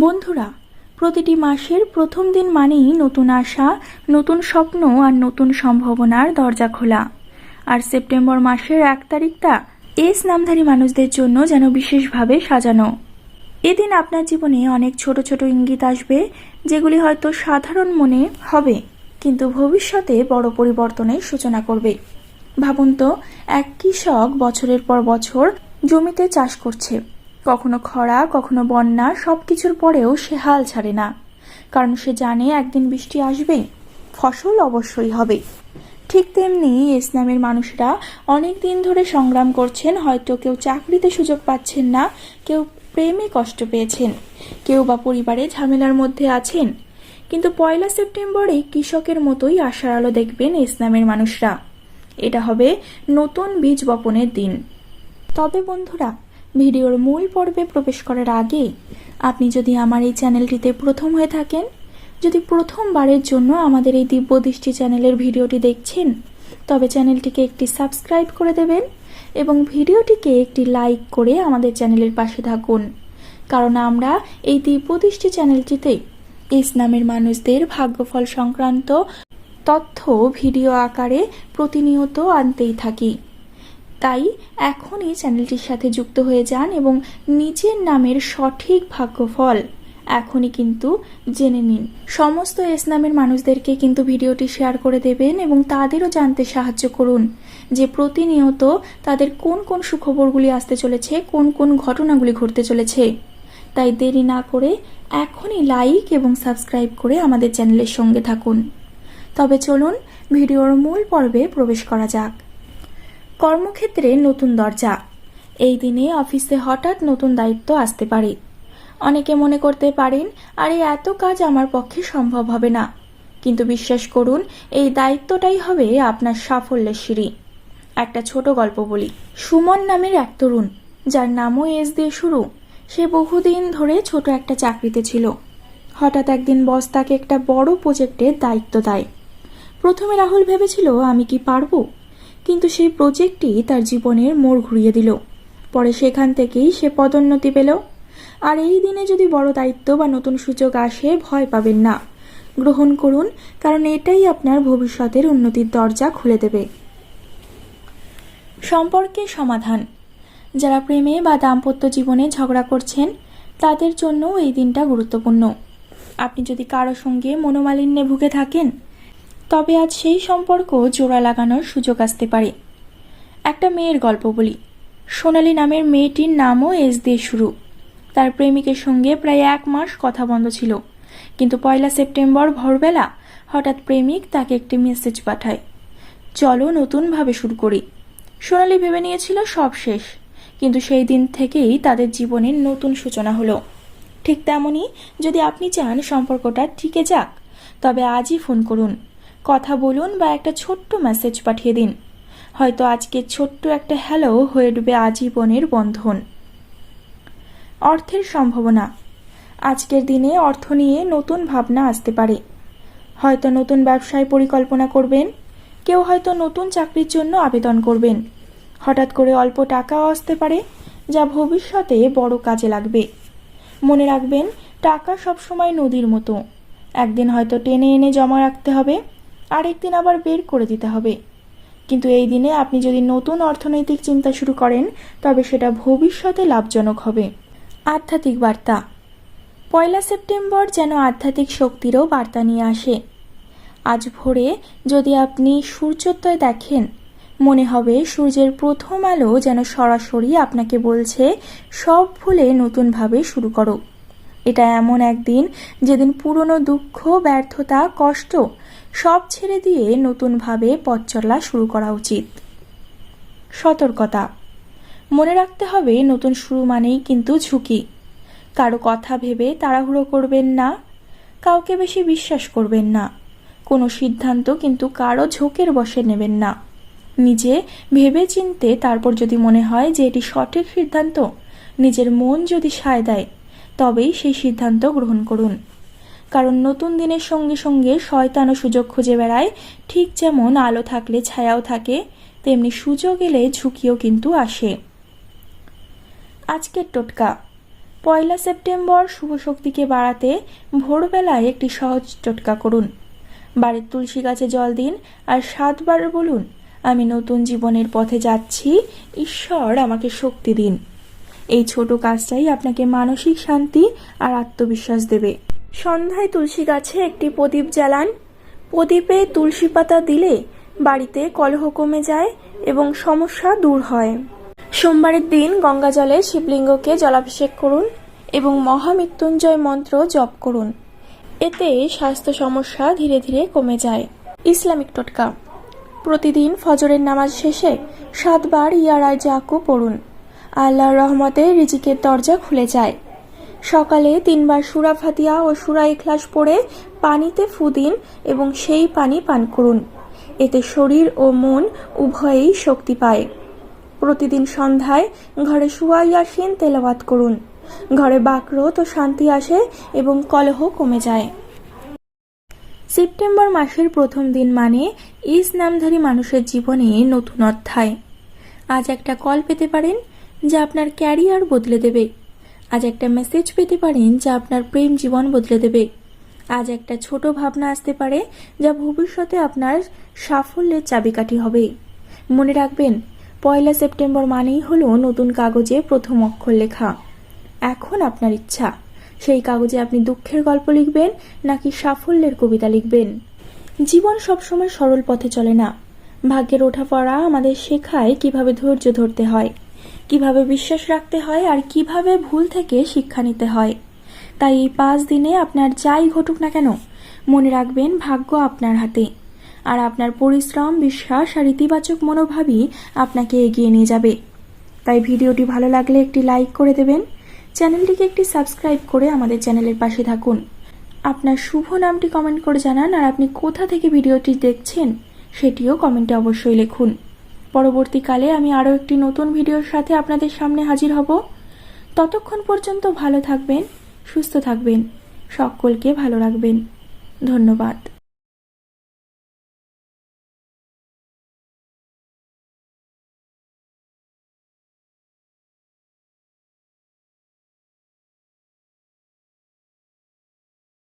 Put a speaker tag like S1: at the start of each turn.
S1: বন্ধুরা, প্রতিটি মাসের প্রথম দিন মানেই নতুন আশা, নতুন স্বপ্ন আর নতুন সম্ভাবনার দরজা খোলা। আর সেপ্টেম্বর মাসের এক তারিখটা এস নামধারী মানুষদের জন্য যেন বিশেষভাবে সাজানো। এদিন আপনার জীবনে অনেক ছোট ছোট ইঙ্গিত আসবে, যেগুলি হয়তো সাধারণ মনে হবে, কিন্তু ভবিষ্যতে বড় পরিবর্তনের সূচনা করবে। ভাবুন তো, এক কৃষক বছরের পর বছর জমিতে চাষ করছে। কখনো খরা, কখনো বন্যা, সবকিছুর পরেও সে হাল ছাড়ে না। কারণ সে জানে একদিন বৃষ্টি আসবেই ফসল অবশ্যই হবে। ঠিক তেমনি ইসলামের মানুষরা অনেক দিন ধরে সংগ্রাম করছেন, হয়তো কেউ চাকরিতে সুযোগ পাচ্ছেন না, কেউ প্রেমে কষ্ট পেয়েছেন, কেউ বা পরিবারে ঝামেলার মধ্যে আছেন। কিন্তু পয়লা সেপ্টেম্বরে কৃষকের মতোই আশার আলো দেখবেন ইসলামের মানুষরা। এটা হবে নতুন বীজ বপনের দিন। তবে বন্ধুরা ভিডিওর মূল পর্বে প্রবেশ করার আগে, আপনি যদি আমার এই চ্যানেলটিতে প্রথম হয়ে থাকেন, যদি প্রথমবারের জন্য আমাদের এই দিব্য দৃষ্টি চ্যানেলের ভিডিওটি দেখছেন, তবে চ্যানেলটিকে একটি সাবস্ক্রাইব করে দেবেন এবং ভিডিওটিকে একটি লাইক করে আমাদের চ্যানেলের পাশে থাকুন। কারণ আমরা এই দিব্য দৃষ্টি চ্যানেলটিতে ইসলামের মানুষদের ভাগ্যফল সংক্রান্ত তথ্য, ভিডিও আকারে প্রতিনিয়ত আনতেই থাকি। তাই এখনই চ্যানেলটির সাথে যুক্ত হয়ে যান এবং নিজের নামের সঠিক ভাগ্যফল এখনই কিন্তু জেনে নিন। সমস্ত ইসলামের মানুষদেরকে কিন্তু ভিডিওটি শেয়ার করে দেবেন এবং তাদেরও জানতে সাহায্য করুন যে প্রতিনিয়ত তাদের কোন কোন সুখবরগুলি আসতে চলেছে, কোন কোন ঘটনাগুলি ঘটতে চলেছে। তাই দেরি না করে এখনই লাইক এবং সাবস্ক্রাইব করে আমাদের চ্যানেলের সঙ্গে থাকুন। তবে চলুন, ভিডিওর মূল পর্বে প্রবেশ করা যাক। কর্মক্ষেত্রে নতুন দরজা। এই দিনে অফিসে হঠাৎ নতুন দায়িত্ব আসতে পারে। অনেকে মনে করতে পারেন, আরে, এত কাজ আমার পক্ষে সম্ভব হবে না। কিন্তু বিশ্বাস করুন, এই দায়িত্বটাই হবে আপনার সাফল্যের সিঁড়ি। একটা ছোট গল্প বলি। সুমন নামের এক তরুণ, যার নামও এস দিয়ে শুরু। সে বহুদিন ধরে ছোট একটা চাকরিতে ছিল। হঠাৎ একদিন বস তাকে একটা বড় প্রজেক্টের দায়িত্ব দেয়। প্রথমে রাহুল ভেবেছিল, আমি কি পারব? কিন্তু সেই প্রজেক্টটি তার জীবনের মোড় ঘুরিয়ে দিল। পরে সেখান থেকেই সে পদোন্নতি পেল। আর এই দিনে যদি বড় দায়িত্ব বা নতুন সুযোগ আসে, ভয় পাবেন না। গ্রহণ করুন, কারণ এটাই আপনার ভবিষ্যতের উন্নতির দরজা খুলে দেবে। সম্পর্কে সমাধান। যারা প্রেমে বা দাম্পত্য জীবনে ঝগড়া করছেন, তাদের জন্য এই দিনটা গুরুত্বপূর্ণ। আপনি যদি কারও সঙ্গে মনোমালিন্যে ভুগে থাকেন তবে আজ সেই সম্পর্ক জোড়া লাগানোর সুযোগ আসতে পারে। একটা মেয়ের গল্প বলি। সোনালি নামের মেয়েটির নামও এস দিয়ে শুরু। তার প্রেমিকের সঙ্গে প্রায় এক মাস কথা বন্ধ ছিল। কিন্তু পয়লা সেপ্টেম্বর ভোরবেলা হঠাৎ প্রেমিক তাকে একটি মেসেজ পাঠায়। চলো নতুনভাবে শুরু করি। সোনালি ভেবে নিয়েছিল সব শেষ, কিন্তু সেই দিন থেকেই তাদের জীবনের নতুন সূচনা হলো। ঠিক তেমনই যদি আপনি চান সম্পর্কটা টিকে যাক, তবে আজই ফোন করুন। কথা বলুন বা একটা ছোট্ট মেসেজ পাঠিয়ে দিন। হয়তো আজকে ছোট্ট একটা হ্যালো হয়ে ডুবে আজীবনের বন্ধন। অর্থের সম্ভাবনা। আজকের দিনে অর্থ নিয়ে নতুন ভাবনা আসতে পারে। হয়তো নতুন ব্যবসায় পরিকল্পনা করবেন, কেউ হয়তো নতুন চাকরির জন্য আবেদন করবেন। হঠাৎ করে অল্প টাকাও আসতে পারে, যা ভবিষ্যতে বড় কাজে লাগবে। মনে রাখবেন, টাকা সবসময় নদীর মতো। একদিন হয়তো টেনে এনে জমা রাখতে হবে আরেকদিন আবার বের করে দিতে হবে। কিন্তু এই দিনে আপনি যদি নতুন অর্থনৈতিক চিন্তা শুরু করেন, তবে সেটা ভবিষ্যতে লাভজনক হবে। আধ্যাত্মিক বার্তা। পয়লা সেপ্টেম্বর যেন আধ্যাত্মিক শক্তিরও বার্তা নিয়ে আসে। আজ ভোরে যদি আপনি সূর্যোদয় দেখেন, মনে হবে সূর্যের প্রথম আলো যেন সরাসরি আপনাকে বলছে, সব ভুলে নতুনভাবে শুরু করো। এটা এমন একদিন যেদিন পুরনো দুঃখ, ব্যর্থতা, কষ্ট সব ছেড়ে দিয়ে নতুনভাবে পথ চলা শুরু করা উচিত। সতর্কতা। মনে রাখতে হবে নতুন শুরু মানেই কিন্তু ঝুঁকি। কারও কথা ভেবে তাড়াহুড়ো করবেন না, কাউকে বেশি বিশ্বাস করবেন না। কোনো সিদ্ধান্ত কিন্তু কারও ঝোঁকের বসে নেবেন না। নিজে ভেবে চিনতে তারপর যদি মনে হয় যে এটি সঠিক সিদ্ধান্ত, নিজের মন যদি সায় দেয় তবেই সেই সিদ্ধান্ত গ্রহণ করুন। কারণ নতুন দিনের সঙ্গে সঙ্গে শয়তানও সুযোগ খুঁজে বেড়ায়, ঠিক যেমন আলো থাকলে ছায়াও থাকে, তেমনি সুযোগ এলে ঝুঁকিও কিন্তু আসে। আজকের টোটকা। পয়লা সেপ্টেম্বর শুভ শক্তিকে বাড়াতে ভোরবেলায় একটি সহজ টোটকা করুন। বাড়ির তুলসী গাছে জল দিন আর সাতবার বলুন, আমি নতুন জীবনের পথে যাচ্ছি, ঈশ্বর আমাকে শক্তি দিন। এই ছোট কাজটাই আপনাকে মানসিক শান্তি আর আত্মবিশ্বাস দেবে। সন্ধ্যায় তুলসী গাছে একটি প্রদীপ জ্বালান। প্রদীপে তুলসী পাতা দিলে বাড়িতে কলহ কমে যায় এবং সমস্যা দূর হয়। সোমবারের দিন গঙ্গা জলে শিবলিঙ্গকে জলাভিষেক করুন এবং মহামৃত্যুঞ্জয় মন্ত্র জপ করুন। এতে স্বাস্থ্য সমস্যা ধীরে ধীরে কমে যায়। ইসলামিক টোটকা। প্রতিদিন ফজরের নামাজ শেষে সাতবার ইয়ারায় জাকু পড়ুন। আল্লাহর রহমতে রিজিকের দরজা খুলে যায়। সকালে তিনবার সুরা ফাতিয়া ও সুরা ইখলাস পড়ে পানিতে ফু দিন এবং সেই পানি পান করুন। এতে শরীর ও মন উভয়েই শক্তি পায়। প্রতিদিন সন্ধ্যায় ঘরে শুয়া ইয়াসিন তেলাওয়াত করুন। ঘরে বাকরত ও শান্তি আসে এবং কলহ কমে যায়। সেপ্টেম্বর মাসের প্রথম দিন মানে ইস নামধারী মানুষের জীবনে নতুন অধ্যায়। আজ একটা কল পেতে পারেন যা আপনার ক্যারিয়ার বদলে দেবে। আজ একটা মেসেজ পেতে পারেন যা আপনার প্রেম জীবন বদলে দেবে। আজ একটা ছোট ভাবনা আসতে পারে যা ভবিষ্যতে আপনার সাফল্যের চাবিকাঠি হবে। মনে রাখবেন, পয়লা সেপ্টেম্বর মানেই হলো নতুন কাগজে প্রথম অক্ষর লেখা। এখন আপনার ইচ্ছা, সেই কাগজে আপনি দুঃখের গল্প লিখবেন নাকি সাফল্যের কবিতা লিখবেন। জীবন সবসময় সরল পথে চলে না। ভাগ্যের ওঠা পড়া আমাদের শেখায় কীভাবে ধৈর্য ধরতে হয়। কীভাবে বিশ্বাস রাখতে হয় আর কীভাবে ভুল থেকে শিক্ষা নিতে হয়। তাই এই পাঁচ দিনে আপনার যাই ঘটুক না কেন, মনে রাখবেন ভাগ্য আপনার হাতে। আর আপনার পরিশ্রম, বিশ্বাস আর ইতিবাচক মনোভাবই আপনাকে এগিয়ে নিয়ে যাবে। তাই ভিডিওটি ভালো লাগলে একটি লাইক করে দেবেন। চ্যানেলটিকে একটি সাবস্ক্রাইব করে আমাদের চ্যানেলের পাশে থাকুন। আপনার শুভ নামটি কমেন্ট করে জানান আর আপনি কোথা থেকে ভিডিওটি দেখছেন, সেটিও কমেন্টে অবশ্যই লিখুন। পরবর্তীকালে আমি আরও একটি নতুন ভিডিওর সাথে আপনাদের সামনে হাজির হব। ততক্ষণ পর্যন্ত ভালো থাকবেন, সুস্থ থাকবেন, সকলকে ভালো রাখবেন। ধন্যবাদ।